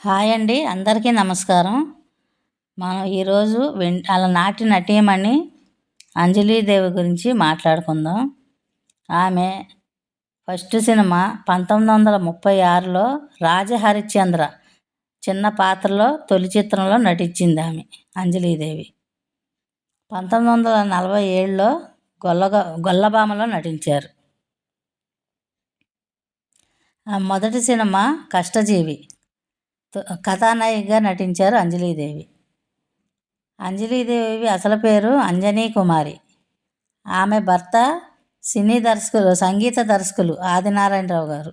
Hi అండి అందరికీ నమస్కారం. మనం ఈరోజు వెన్ అలా నాటి నటీమణి అంజలీదేవి గురించి మాట్లాడుకుందాం. ఆమె ఫస్ట్ సినిమా పంతొమ్మిది వందల ముప్పై ఆరులో రాజహరిశ్చంద్ర చిన్న పాత్రలో తొలి చిత్రంలో నటించింది ఆమె అంజలీదేవి పంతొమ్మిది వందల నలభై ఏడులో గొల్లగ గొల్లభామలో నటించారు. మొదటి సినిమా కష్టజీవి. కథానాయికగా నటించారు అంజలీదేవి. అంజలీదేవి అసలు పేరు అంజనీ కుమారి. ఆమె భర్త సినీ దర్శకులు సంగీత దర్శకులు ఆదినారాయణరావు గారు.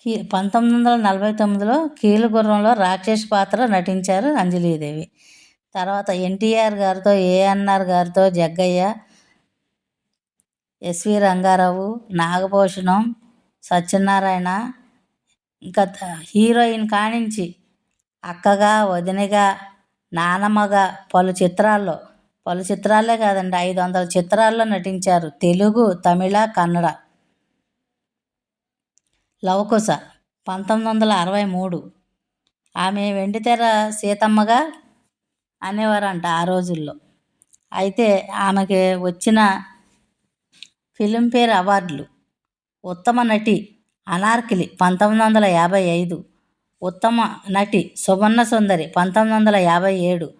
కీ పంతొమ్మిది వందల నలభై తొమ్మిదిలో కీలుగుర్రంలో రాక్షస్ పాత్ర నటించారు అంజలీదేవి. తర్వాత ఎన్టీఆర్ గారితో ఏఎన్ఆర్ గారితో జగ్గయ్య ఎస్వి రంగారావు నాగభూషణం సత్యనారాయణ ఇంకా హీరోయిన్ కానించి అక్కగా వదినగా నానమ్మగా పలు చిత్రాల్లో పలు చిత్రాలే కాదండి ఐదు వందల చిత్రాల్లో నటించారు. తెలుగు తమిళ కన్నడ. లవకుశ పంతొమ్మిది వందల అరవై మూడు. ఆమె వెండితెర సీతమ్మగా అనేవారంట ఆ రోజుల్లో. అయితే ఆమెకి వచ్చిన ఫిలింఫేర్ అవార్డులు. ఉత్తమ నటి అనార్కిలి పంతొమ్మిది వందల యాభై ఐదు. ఉత్తమ నటి సువర్ణ సుందరి పంతొమ్మిది వందల యాభై ఏడు.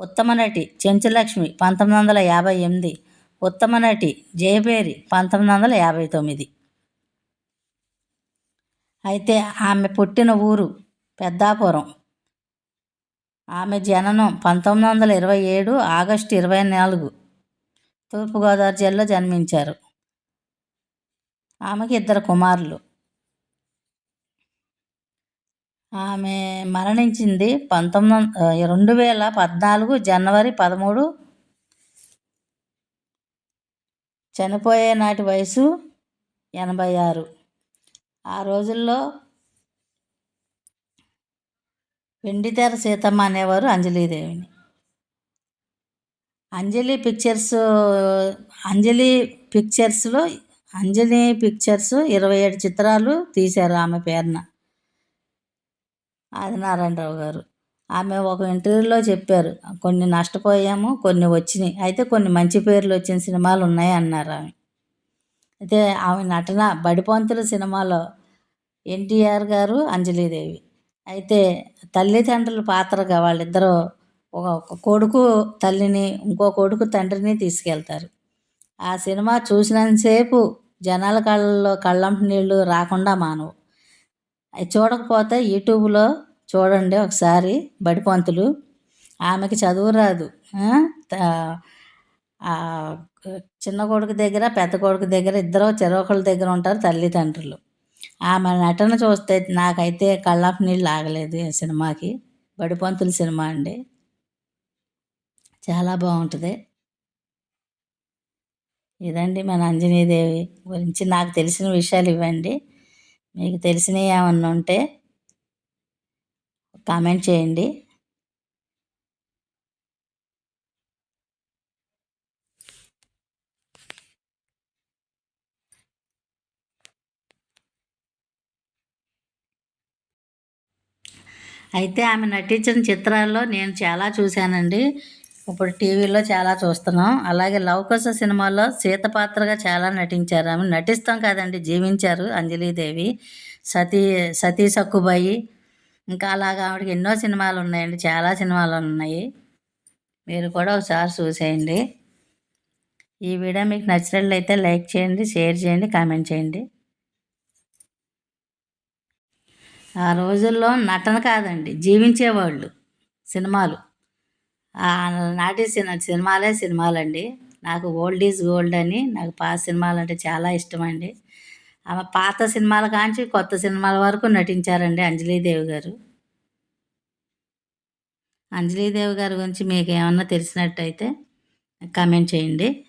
ఉత్తమ నటి చెంచులక్ష్మి పంతొమ్మిది వందల యాభై ఎనిమిది. ఉత్తమ నటి జయబేరి పంతొమ్మిది వందల యాభై తొమ్మిది. అయితే ఆమె పుట్టిన ఊరు పెద్దాపురం. ఆమె జననం పంతొమ్మిది వందల ఇరవై ఏడు ఆగస్టు ఇరవై నాలుగు. తూర్పుగోదావరి జిల్లా జన్మించారు. ఆమెకి ఇద్దరు కుమారులు. ఆమె మరణించింది పంతొమ్మిది రెండు వేల పద్నాలుగు జనవరి పదమూడు. చనిపోయే నాటి వయసు ఎనభై ఆరు. ఆ రోజుల్లో వెండితెర సీతమ్మ అనేవారు అంజలీదేవిని. అంజలి పిక్చర్స్ అంజలి పిక్చర్స్లో అంజనేయ పిక్చర్స్ ఇరవై ఏడు చిత్రాలు తీశారు ఆమె పేరున. ఆదినారాయణరావు గారు. ఆమె ఒక ఇంటర్వ్యూలో చెప్పారు కొన్ని నష్టపోయాము కొన్ని వచ్చినాయి. అయితే కొన్ని మంచి పేర్లు వచ్చిన సినిమాలు ఉన్నాయి అన్నారు ఆమె. అయితే ఆమె నటన బడిపంతుల సినిమాలో ఎన్టీఆర్ గారు అంజలీదేవి. అయితే తల్లిదండ్రుల పాత్రగా వాళ్ళిద్దరూ ఒక కొడుకు తల్లిని ఇంకో కొడుకు తండ్రిని తీసుకెళ్తారు. ఆ సినిమా చూసినంతసేపు జనాల కళ్ళల్లో కళ్ళంపు నీళ్ళు రాకుండా మానవు. అవి చూడకపోతే యూట్యూబ్లో చూడండి ఒకసారి బడిపంతులు ఆమెకి చదువు రాదు. చిన్న కొడుకు దగ్గర పెద్ద కొడుకు దగ్గర ఇద్దరు చెరొకళ్ళ దగ్గర ఉంటారు తల్లిదండ్రులు. ఆమె నటన చూస్తే నాకైతే కళ్ళాపు నీళ్ళు ఆగలేదు సినిమాకి. బడిపంతుల సినిమా అండి. చాలా బాగుంటుంది. ఇదండి మన అంజనీదేవి గురించి నాకు తెలిసిన విషయాలు ఇవ్వండి. మీకు తెలిసినవి ఏమన్నా ఉంటే కామెంట్ చేయండి. అయితే ఆమె నటించిన చిత్రాల్లో నేను చాలా చూశానండి. ఇప్పుడు టీవీలో చాలా చూస్తున్నాం. అలాగే లవకుశ సినిమాలో సీత పాత్రగా చాలా నటించారు. ఆమె నటిస్తాం కాదండి జీవించారు అంజలీదేవి సతీ సతీ సక్కుబాయి. ఇంకా అలాగా ఆవిడకి ఎన్నో సినిమాలు ఉన్నాయండి చాలా సినిమాలు ఉన్నాయి. మీరు కూడా ఒకసారి చూసేయండి. ఈ వీడియో మీకు నచ్చినట్లయితే లైక్ చేయండి షేర్ చేయండి కామెంట్ చేయండి. ఆ రోజుల్లో నటన కాదండి జీవించేవాళ్ళు సినిమాలు. నాటి సినిమా సినిమాలే సినిమాలండి. నాకు ఓల్డ్ ఈజ్ గోల్డ్ అని నాకు పాత సినిమాలు అంటే చాలా ఇష్టం అండి ఆమె పాత సినిమాల కాంచి కొత్త సినిమాల వరకు నటించారండి అంజలీదేవి గారు. అంజలీదేవి గారి గురించి మీకు ఏమన్నా తెలిసినట్టయితే కామెంట్ చేయండి.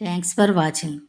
Thanks for watching.